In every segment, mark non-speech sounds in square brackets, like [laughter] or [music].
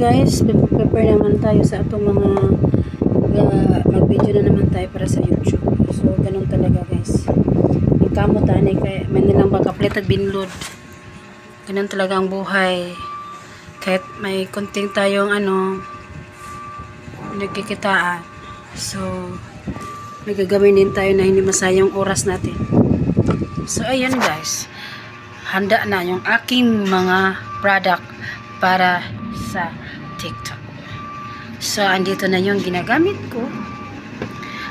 guys, prepare naman tayo sa atong mga uh, mag-video na naman tayo para sa YouTube. So, ganun talaga guys. Kamot tani kay may nilang bakaplit at binload. Ganun talaga ang buhay. Kahit may konting tayong ano, nagkikitaan. So, may din tayo na hindi masayang oras natin. So, ayun guys. Handa na yung aking mga product para sa TikTok. So, andito na yung ginagamit ko.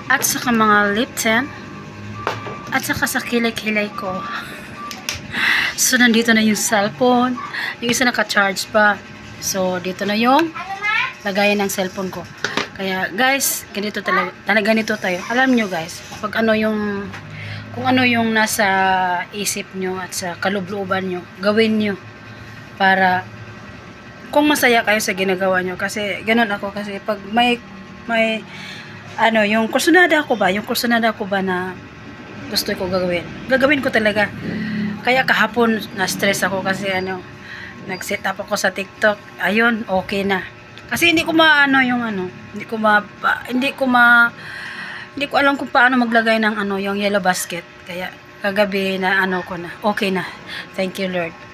At saka mga lip tint. At saka sa kilay-kilay ko. [laughs] So, nandito na yung cellphone. Yung isa naka-charge pa. So, dito na yung lagayan ng cellphone ko. Kaya, guys, ganito talaga. Talaga ganito tayo. Alam nyo, guys, pag ano yung kung ano yung nasa isip nyo at sa kalublooban nyo, gawin nyo para kung masaya kayo sa ginagawa nyo. Kasi, ganun ako. Kasi, pag may, may, ano, yung kursunada ko ba, yung kursunada ko ba na gusto ko gagawin, gagawin ko talaga. Kaya kahapon, na-stress ako kasi, ano, nag-set up ako sa TikTok. Ayun, okay na. Kasi hindi ko maano yung ano, hindi ko ma, pa- hindi ko ma, hindi ko alam kung paano maglagay ng ano, yung yellow basket. Kaya, kagabi na ano ko na, okay na. Thank you Lord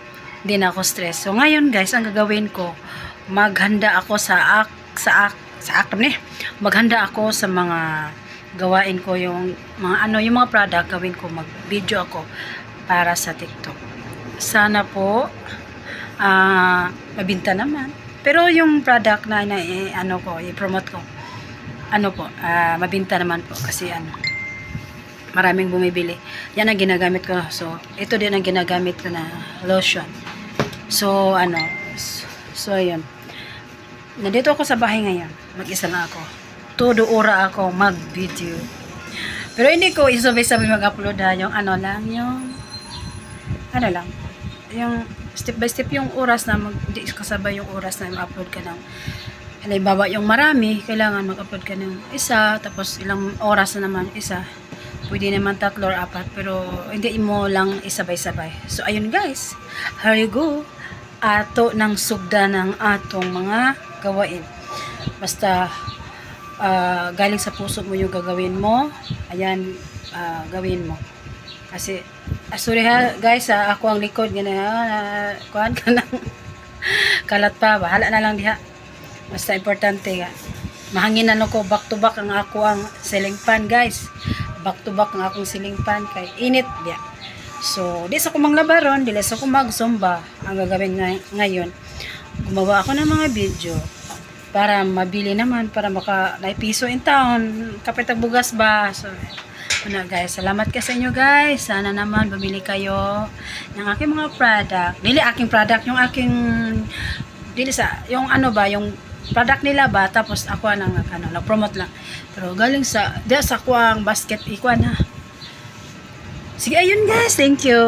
hindi na ako stress. So ngayon guys, ang gagawin ko, maghanda ako sa ak sa ak sa acne. Maghanda ako sa mga gawain ko yung mga ano, yung mga product gawin ko, mag-video ako para sa TikTok. Sana po ah mabinta naman. Pero yung product na, na eh, ano ko, i-promote ko, ano po, ah, mabinta naman po kasi ano, maraming bumibili. Yan ang ginagamit ko. So, ito din ang ginagamit ko na lotion. So, ano, so, ayun. Nandito ako sa bahay ngayon. Mag-isa lang ako. Todo ora ako mag-video. Pero hindi ko isabay-sabay mag-upload ha. Yung ano lang, yung, ano lang, yung step by step yung oras na mag, hindi kasabay yung oras na mag-upload ka ng halimbawa yung marami, kailangan mag-upload ka ng isa, tapos ilang oras na naman isa. Pwede naman tatlo or apat, pero hindi mo lang isabay-sabay. So, ayun guys. Here you go. Ato ng sugda ng atong mga gawain. Basta, ah, galing sa puso mo yung gagawin mo. Ayan, ah, gawin mo. Kasi, ah, sorry ha, guys, ah, ako ang likod. Gana, uh, kuhan ka ng [laughs] kalat pa. Bahala na lang diha. Basta importante nga. Mahanginan ako back to back ang ako ang ceiling fan guys. Back to back ang akong ceiling fan kay init diya. So, di sa ko manglabaron, di sa ko magsumba. Ang gagawin ngay- ngayon, gumawa ako ng mga video para mabili naman, para maka naipiso in town. Kapit ang bugas ba? So, ano guys, salamat ka sa inyo guys. Sana naman bumili kayo ng aking mga product. Dili aking product, yung aking dili sa yung ano ba, yung product nila ba tapos ako lang ano, nag-promote lang. Pero galing sa di sa kuang basket ikuan ha. Sige ayun guys, thank you.